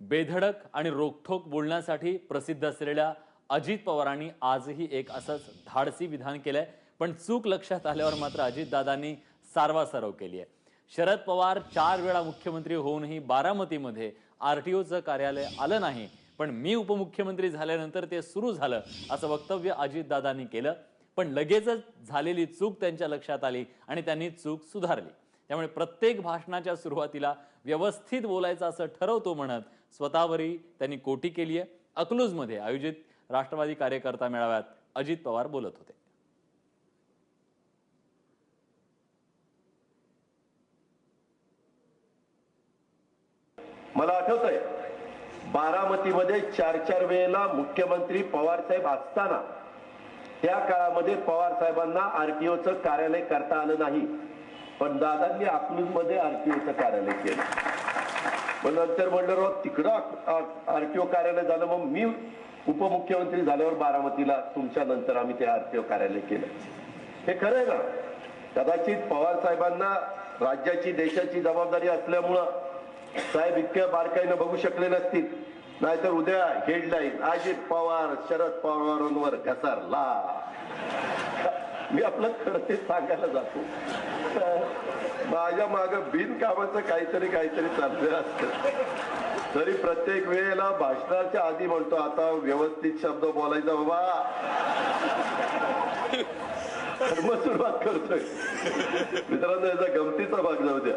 बेधडक आणि रोखठोक बोलण्यासाठी प्रसिद्ध असलेल्या अजित पवारांनी आजही एक असंच धाडसी विधान केलंय. पण चूक लक्षात आल्यावर मात्र अजितदादांनी सारवासारव केली आहे शरद पवार चार वेळा मुख्यमंत्री होऊनही बारामतीमध्ये आरटीओचं कार्यालय आलं नाही. पण मी उपमुख्यमंत्री झाल्यानंतर ते सुरू झालं असं वक्तव्य अजितदादांनी केलं. पण लगेचच झालेली चूक त्यांच्या लक्षात आली आणि त्यांनी चूक सुधारली. त्यामुळे प्रत्येक भाषणाच्या सुरुवातीला व्यवस्थित बोलायचं असं ठरवतो म्हणत स्वतःवरही त्यांनी कोटी केली आहे. अकलूजमध्ये आयोजित राष्ट्रवादी कार्यकर्ता मेळाव्यात अजित पवार बोलत होते. मला आठवत आहे बारामतीमध्ये चार चार वेळेला मुख्यमंत्री पवार साहेब असताना त्या काळामध्ये पवार साहेबांना आरटीओचं कार्यालय करता आलं नाही. पण दादांनी अकलूजमध्ये आरटीओचं कार्यालय केलं. पण नंतर म्हणलं राव तिकडं आरटीओ कार्यालय झालं मग मी उपमुख्यमंत्री झाल्यावर बारामतीला तुमच्या नंतर आम्ही ते आरटीओ कार्यालय केलं. हे खरं आहे ना. कदाचित पवार साहेबांना राज्याची देशाची जबाबदारी असल्यामुळं साहेब इतक्या बारकाईनं बघू शकले नसतील. नाहीतर उद्या हेडलाईन अजित पवार शरद पवारांवर घसरला. मी आपलं खरं ते सांगायला जातो. माझ्या माग बिनकामाचं काहीतरी काहीतरी चाललेलं असतं. तरी प्रत्येक वेळेला भाषणाच्या आधी म्हणतो आता व्यवस्थित शब्द बोलायचा बाबा. मग सुरुवात करतोय. मित्रांनो याचा गमतीचा भाग जाऊ द्या.